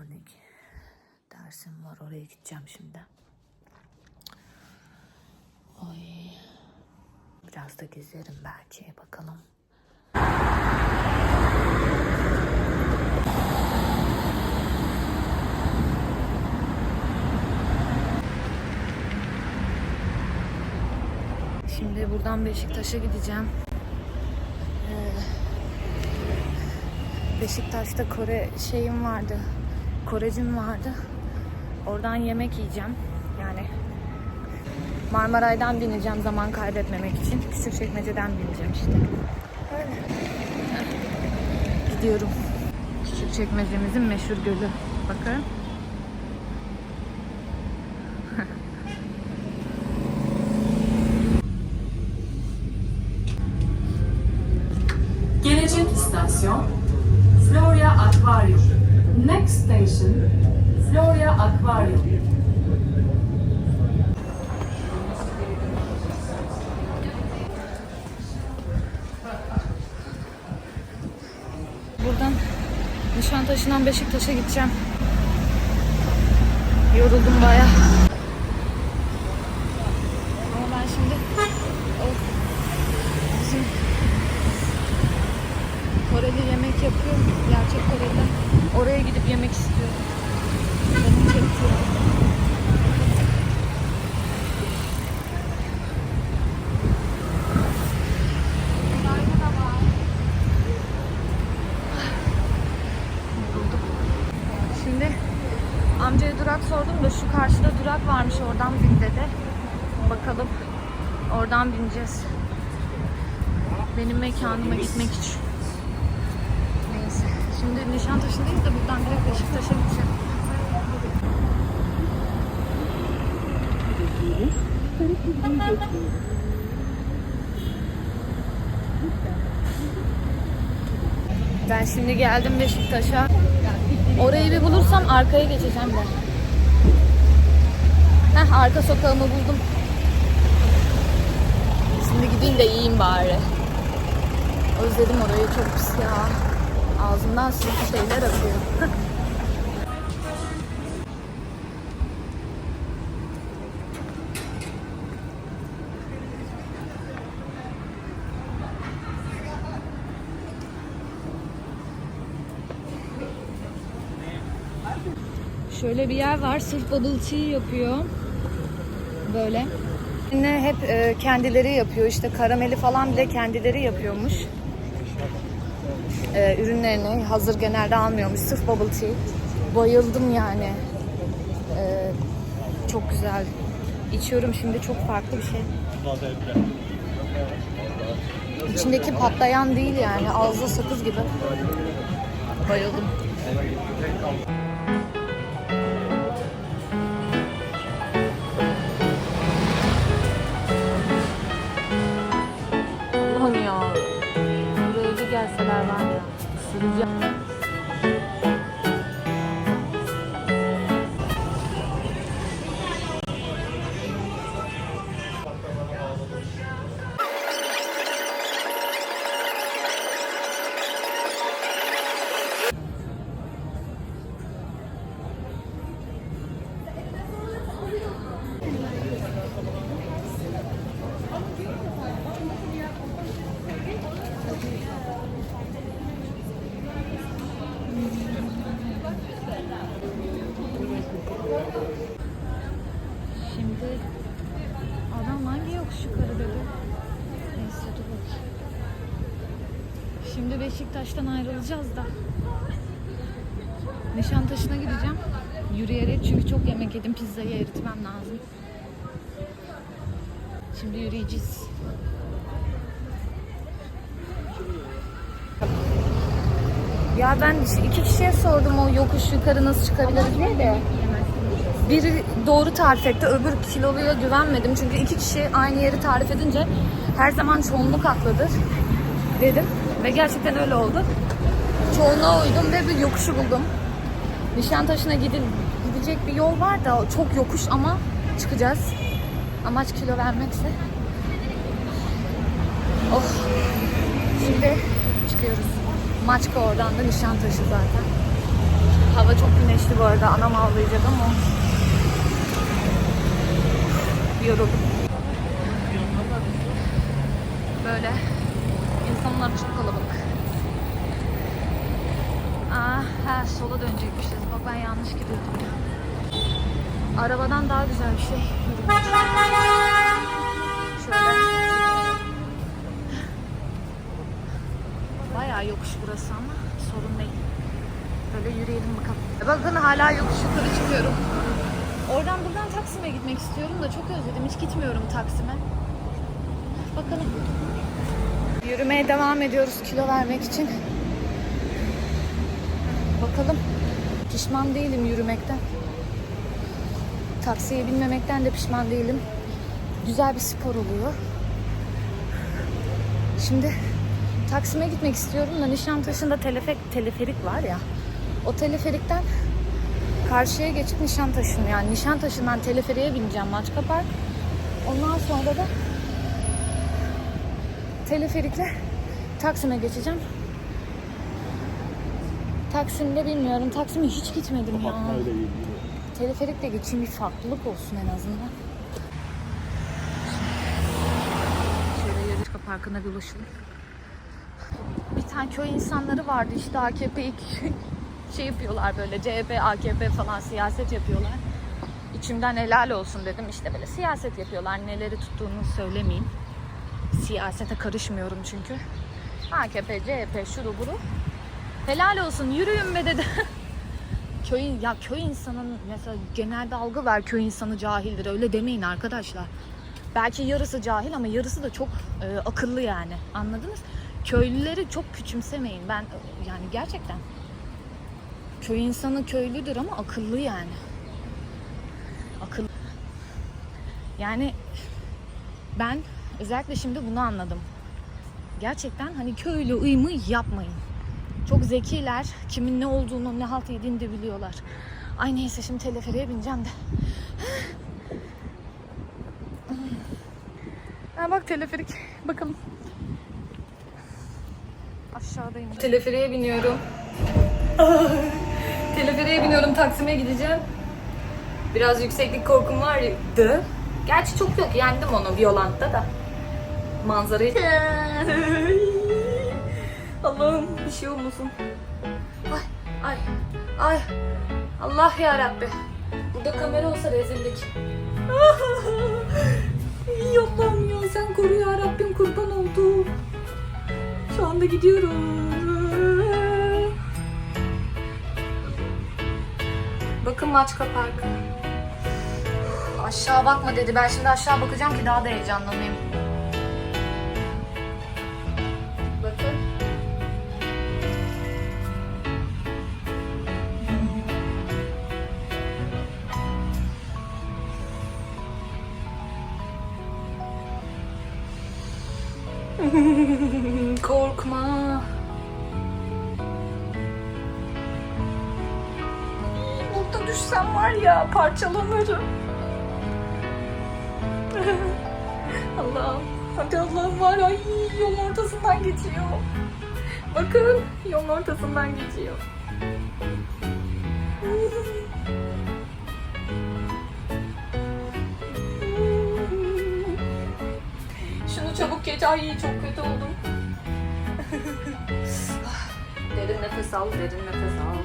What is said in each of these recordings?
Örnek dersim var oraya gideceğim şimdi. Oy. Biraz da gezerim belki bakalım. Şimdi buradan Beşiktaş'a gideceğim. Ee, Beşiktaş'ta Kore şeyim vardı. Korecim vardı. Oradan yemek yiyeceğim. Yani Marmaray'dan bineceğim zaman kaybetmemek için. Küçükçekmece'den bineceğim işte. Öyle. Gidiyorum. Küçükçekmece'mizin meşhur gölü. Bakın. Next station Florya Aquarium. Buradan Nişantaşı'ndan Beşiktaş'a gideceğim. Yoruldum baya. Ama ben şimdi o Koreli yemek yapıyor. Gerçek Koreli. Oraya gidip yemek istiyorum. Canım çekti. Şimdi amcaya durak sordum da şu karşıda durak varmış oradan bin dedi. Bakalım oradan bineceğiz. Benim mekanıma gitmek için. Şimdi Nişantaşı'ndayız da buradan direkt Beşiktaş'a gideceğim. Ben şimdi geldim Beşiktaş'a. Orayı bir bulursam arkaya geçeceğim de. Heh arka sokağımı buldum. Şimdi gideyim de yiyeyim bari. Özledim orayı çok pis ya. Ağzımdan sürekli şeyler akıyor. Şöyle bir yer var. Sırf bubble tea yapıyor. Böyle. Yine hep e, kendileri yapıyor. İşte karameli falan bile kendileri yapıyormuş. E, ürünlerini hazır genelde almıyormuş. Sırf bubble tea. Bayıldım yani. E, çok güzel. İçiyorum şimdi çok farklı bir şey. İçindeki patlayan değil yani. Ağızda sakız gibi. Bayıldım. Süreceğim. Şimdi Beşiktaş'tan ayrılacağız da. Nişantaşı'na gideceğim. Yürüyerek çünkü çok yemek yedim. Pizzayı eritmem lazım. Şimdi yürüyeceğiz. Ya ben iki kişiye sordum o yokuş yukarı nasıl çıkabiliriz diye de. Biri doğru tarif etti, öbür kiloluya güvenmedim. Çünkü iki kişi aynı yeri tarif edince her zaman çoğunluk haklıdır dedim. Ve gerçekten öyle oldu. Çoğunluğa uydum ve bir yokuşu buldum. Nişantaşı'na gidin, gidecek bir yol var da çok yokuş ama çıkacağız. Amaç kilo vermekse. Oh. Şimdi çıkıyoruz. Maçka oradan da Nişantaşı zaten. Hava çok güneşli bu arada. Anam ağlayacak ama yoruldum. Böyle insanlar çok kalabalık. Aa, ha sola dönecekmişiz. Bak ben yanlış gidiyordum ya. Arabadan daha güzel bir şey. Şöyle. Bayağı yokuş burası ama sorun değil. Böyle yürüyelim bakalım. Bakın hala yokuş yukarı çıkıyorum. Oradan buradan Taksim'e gitmek istiyorum da çok özledim. Hiç gitmiyorum Taksim'e. Bakalım. Yürümeye devam ediyoruz kilo vermek için. Bakalım. Pişman değilim yürümekten. Taksiye binmemekten de pişman değilim. Güzel bir spor oluyor. Şimdi Taksim'e gitmek istiyorum da Nişantaşı'nda telefek, teleferik var ya. O teleferikten karşıya geçip Nişantaşı'na yani Nişantaşı'ndan teleferiğe bineceğim Maçka Park. Ondan sonra da teleferikle Taksim'e geçeceğim. Taksim'de bilmiyorum. Taksim'e hiç gitmedim ya. Teleferikle geçeyim bir farklılık olsun en azından. Şöyle Yarışka Parkı'na bir ulaşalım. Bir tane köy insanları vardı işte AKP ilk şey yapıyorlar böyle CHP, AKP falan siyaset yapıyorlar. İçimden helal olsun dedim işte böyle siyaset yapıyorlar. Neleri tuttuğunu söylemeyeyim. Siyasete karışmıyorum çünkü. AKP, CHP, şuru buru. Helal olsun yürüyün be dedi. köy ya köy insanın mesela genelde algı var köy insanı cahildir. Öyle demeyin arkadaşlar. Belki yarısı cahil ama yarısı da çok e, akıllı yani. Anladınız? Köylüleri çok küçümsemeyin. Ben e, yani gerçekten köy insanı köylüdür ama akıllı yani. Akıllı. Yani ben özellikle şimdi bunu anladım. Gerçekten hani köylü ıymı yapmayın. Çok zekiler. Kimin ne olduğunu, ne halt yediğini de biliyorlar. Ay neyse şimdi teleferiğe bineceğim de. Ha bak teleferik. Bakalım. Aşağıdayım. Teleferiğe biniyorum. teleferiğe biniyorum. Taksim'e gideceğim. Biraz yükseklik korkum vardı. Gerçi çok yok. Yendim onu Violant'ta da. Manzarayı... Allah'ım bir şey olmasın. Ay ay ay. Allah ya Rabbi. Burada kamera olsa rezillik. Allah'ım ya sen koru ya Rabbim kurban oldum. Şu anda gidiyorum. Bakın Maçka Park. Aşağı bakma dedi. Ben şimdi aşağı bakacağım ki daha da heyecanlanayım. Korkma. Burada düşsem var ya parçalanırım. Allah'ım. Hadi Allah'ım var ay yolun ortasından geçiyor. Bakın yolun ortasından geçiyor. Ay çok kötü oldum. derin nefes al, derin nefes al.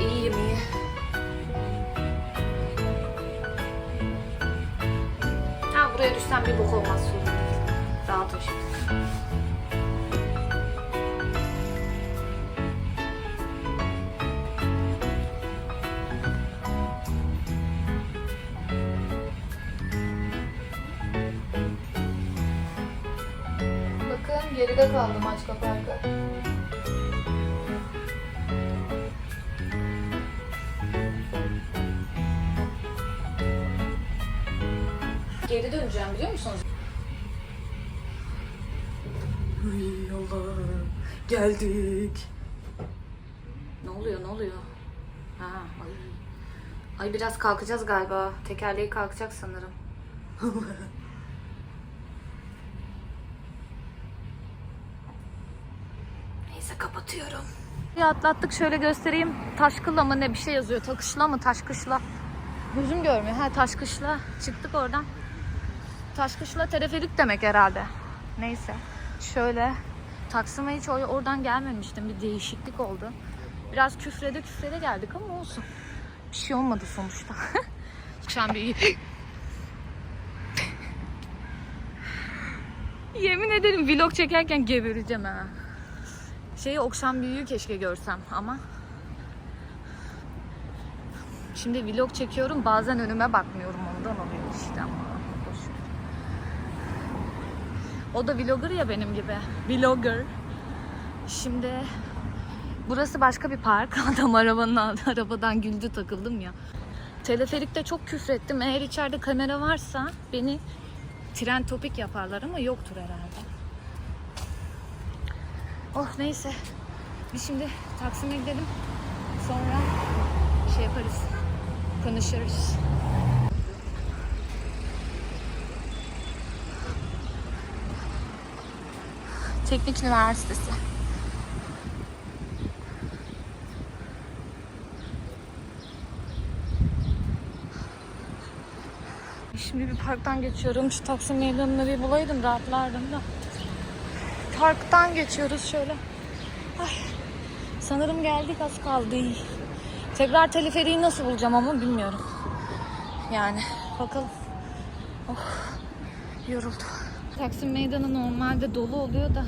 İyiyim iyi. Ha buraya düşsem bir bok olmaz sorun geride kaldı maç kapardı. Geri döneceğim biliyor musunuz? Ay Allah'ım. Geldik. Ne oluyor ne oluyor? Ha, ay. Ay biraz kalkacağız galiba. Tekerleği kalkacak sanırım. Kapatıyorum. Ya atlattık şöyle göstereyim. Taşkıla mı ne bir şey yazıyor. Takışla mı taşkışla. Gözüm görmüyor. Ha taşkışla. Çıktık oradan. Taşkışla teleferik demek herhalde. Neyse. Şöyle. Taksim'e hiç or- oradan gelmemiştim. Bir değişiklik oldu. Biraz küfrede küfrede geldik ama olsun. Bir şey olmadı sonuçta. An bir... Yemin ederim vlog çekerken gebereceğim ha. Şeyi Okşan Büyü'yü keşke görsem ama Şimdi vlog çekiyorum bazen önüme bakmıyorum ondan oluyor işte ama. O da vlogger ya benim gibi. Vlogger. Şimdi burası başka bir park. Adam arabanın arabadan güldü takıldım ya. Teleferikte çok küfrettim. Eğer içeride kamera varsa beni tren topik yaparlar ama yoktur herhalde. Oh neyse. Biz şimdi Taksim'e gidelim. Sonra şey yaparız. Konuşuruz. Teknik Üniversitesi. Şimdi bir parktan geçiyorum. Şu Taksim meydanını bir bulaydım rahatlardım da. Parktan geçiyoruz şöyle. Ay, sanırım geldik az kaldı. Tekrar teleferiği nasıl bulacağım ama bilmiyorum. Yani bakalım. Oh, yoruldum. Taksim meydanı normalde dolu oluyor da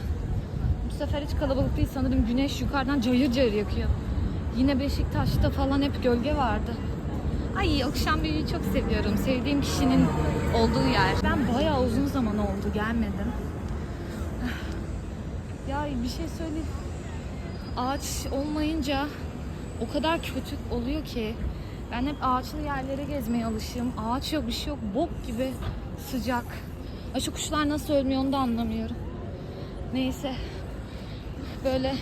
bu sefer hiç kalabalık değil sanırım güneş yukarıdan cayır cayır yakıyor. Yine Beşiktaş'ta falan hep gölge vardı. Ay akşam büyüyü çok seviyorum. Sevdiğim kişinin olduğu yer. Ben bayağı uzun zaman oldu gelmedim. Ya bir şey söyleyeyim. Ağaç olmayınca o kadar kötü oluyor ki. Ben hep ağaçlı yerlere gezmeye alışığım. Ağaç yok bir şey yok. Bok gibi sıcak. Ay şu kuşlar nasıl ölmüyor onu da anlamıyorum. Neyse. Böyle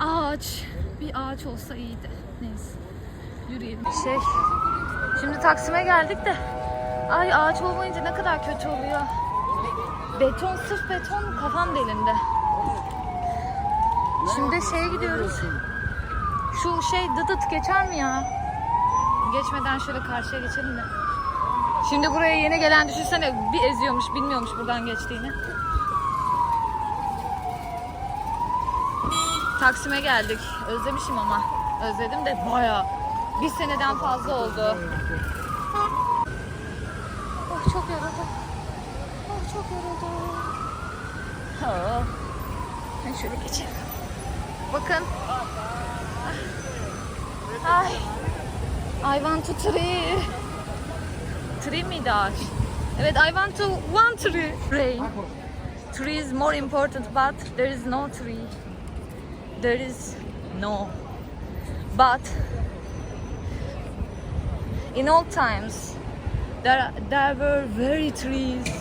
ağaç bir ağaç olsa iyiydi. Neyse. Yürüyelim. Şey. Şimdi Taksim'e geldik de. Ay ağaç olmayınca ne kadar kötü oluyor. Beton sırf beton kafam delindi. Şimdi şeye gidiyoruz. Şu şey dıdıt geçer mi ya? Geçmeden şöyle karşıya geçelim de. Şimdi buraya yeni gelen düşünsene bir eziyormuş bilmiyormuş buradan geçtiğini. Taksim'e geldik. Özlemişim ama. Özledim de bayağı. Bir seneden fazla oldu. Oh çok yoruldum. Çok yoruldum. Oh. Ben şöyle geçelim. Bakın. Ay. I want to tree. Tree miydi ağaç? Evet, I want to one tree. Rain. Tree is more important, but there is no tree. There is no. But in old times, there there were very trees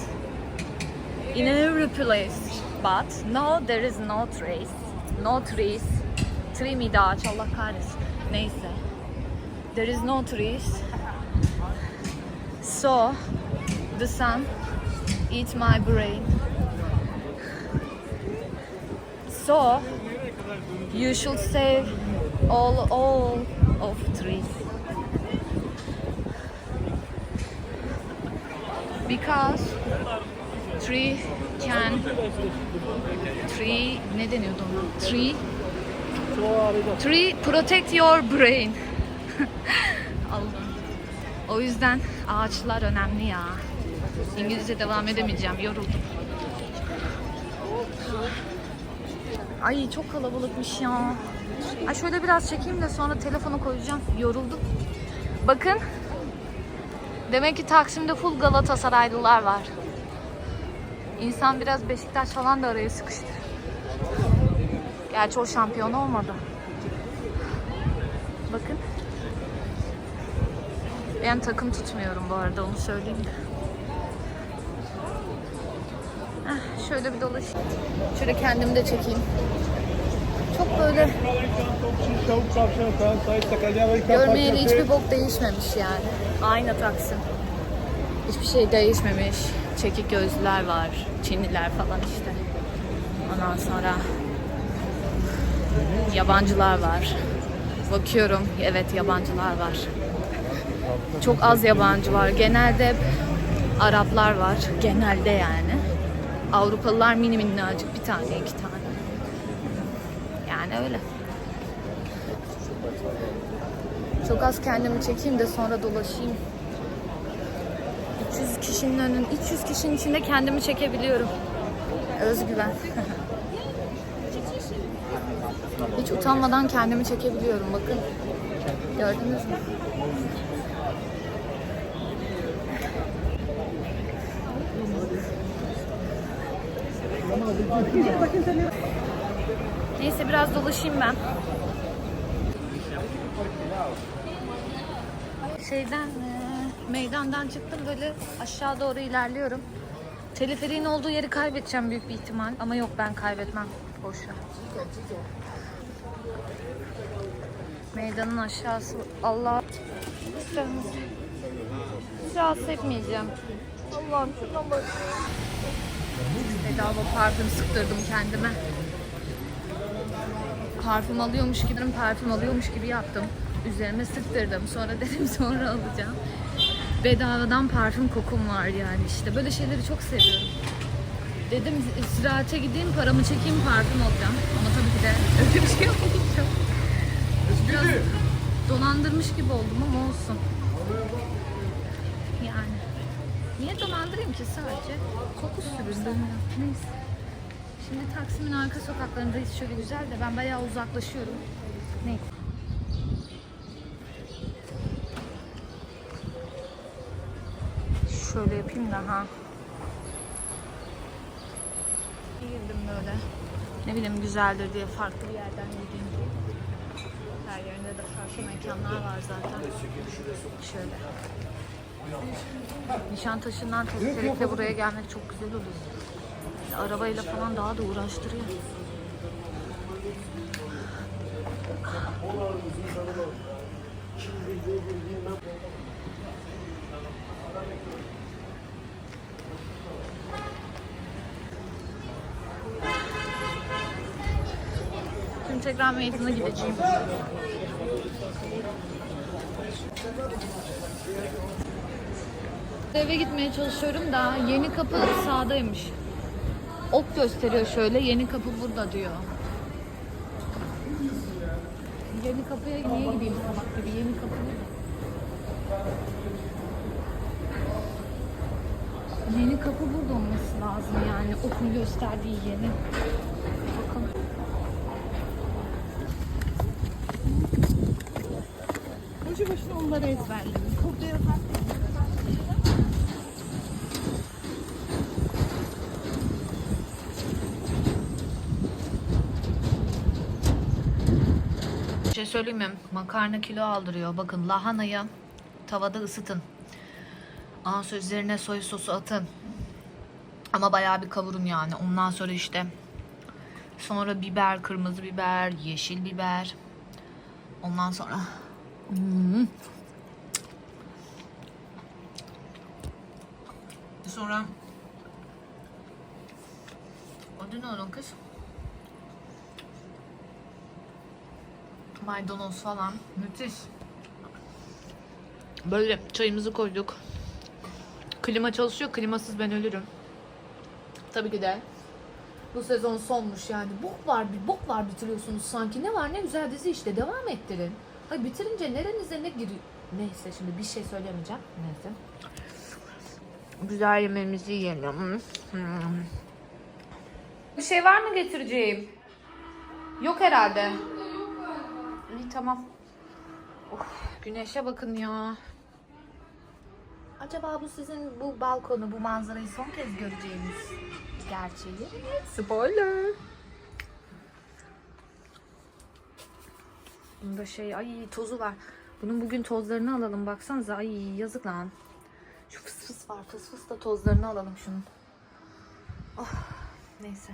in every place. But now there is no trees. No trees. Tree miydi ağaç? Allah kahretsin. Neyse. There is no trees. So, the sun eats my brain. So, you should save all all of trees. Because tree can tree ne deniyordu ona? Tree Tree protect your brain. Allah'ım. O yüzden ağaçlar önemli ya. İngilizce devam edemeyeceğim. Yoruldum. Ay çok kalabalıkmış ya. Ay şöyle biraz çekeyim de sonra telefonu koyacağım. Yoruldum. Bakın. Demek ki Taksim'de full Galatasaraylılar var. İnsan biraz Beşiktaş falan da araya sıkıştı. Gerçi o şampiyon olmadı. Bakın. Ben takım tutmuyorum bu arada onu söyleyeyim. Heh, şöyle bir dolaşayım. Şöyle kendimi de çekeyim. Çok böyle görmeyeli hiçbir bok değişmemiş yani. Aynı Taksim. Hiçbir şey değişmemiş. Çekik gözlüler var. Çinliler falan işte. Ondan sonra Yabancılar var. Bakıyorum. Evet yabancılar var. Çok az yabancı var. Genelde hep Araplar var. Genelde yani. Avrupalılar mini minnacık bir tane iki tane. Yani öyle. Çok az kendimi çekeyim de sonra dolaşayım. 300 kişinin önün, 300 kişinin içinde kendimi çekebiliyorum. Özgüven. Hiç utanmadan kendimi çekebiliyorum bakın. Gördünüz mü? Neyse biraz dolaşayım ben. Şeyden, e, meydandan çıktım böyle aşağı doğru ilerliyorum. Teleferiğin olduğu yeri kaybedeceğim büyük bir ihtimal. Ama yok ben kaybetmem. Boş ver. Meydanın aşağısı. Allah. Rahatsız etmeyeceğim. Allah'ım şuna bak. Bedava parfüm sıktırdım kendime. Parfüm alıyormuş gibi, parfüm alıyormuş gibi yaptım. Üzerime sıktırdım. Sonra dedim sonra alacağım. Bedavadan parfüm kokum var yani işte. Böyle şeyleri çok seviyorum. Dedim ziraate gideyim, paramı çekeyim, parfüm alacağım. Ama tabii ki de öyle bir şey. Biraz dolandırmış gibi oldum ama olsun. Yani. Niye dolandırayım ki sadece? Koku sürdüm. Neyse. Şimdi Taksim'in arka sokaklarındayız şöyle güzel de ben bayağı uzaklaşıyorum. Neyse. Şöyle yapayım da ha. Girdim böyle. Ne bileyim güzeldir diye farklı bir yerden gideyim. Her yerinde de farklı mekanlar var zaten. Şöyle. Nişantaşı'ndan teleferikle buraya gelmek çok güzel oluyor. İşte arabayla falan daha da uğraştırıyor. Şimdi tekrar meydana gideceğim. Eve gitmeye çalışıyorum da yeni kapı sağdaymış. Ok gösteriyor şöyle yeni kapı burada diyor. Yeni kapıya niye gideyim salak gibi yeni kapı. Yeni kapı burada olması lazım yani okun gösterdiği yeni. Bakalım. Boşuna onları ezberledim. Burada yazar. Bir şey söyleyeyim mi? Makarna kilo aldırıyor. Bakın lahanayı tavada ısıtın. Sonra üzerine soya sosu atın. Ama bayağı bir kavurun yani. Ondan sonra işte sonra biber, kırmızı biber, yeşil biber. Ondan sonra Hmm. Sonra adı ne onun kız? Maydanoz falan. Müthiş. Böyle çayımızı koyduk. Klima çalışıyor. Klimasız ben ölürüm. Tabii ki de bu sezon sonmuş yani. Bok var bir bok var bitiriyorsunuz sanki. Ne var ne güzel dizi işte. Devam ettirin. Hayır bitirince nerenize ne giriyor? Neyse şimdi bir şey söylemeyeceğim. Neyse. Güzel yemeğimizi yiyelim. Hmm. Bir şey var mı getireceğim? Yok herhalde. İyi tamam. Of, güneşe bakın ya. Acaba bu sizin bu balkonu, bu manzarayı son kez göreceğiniz gerçeği? Spoiler. Bunda şey ay tozu var. Bunun bugün tozlarını alalım baksanıza. Ay yazık lan. Şu fıs fıs var. Fıs fıs da tozlarını alalım şunun. Oh, neyse.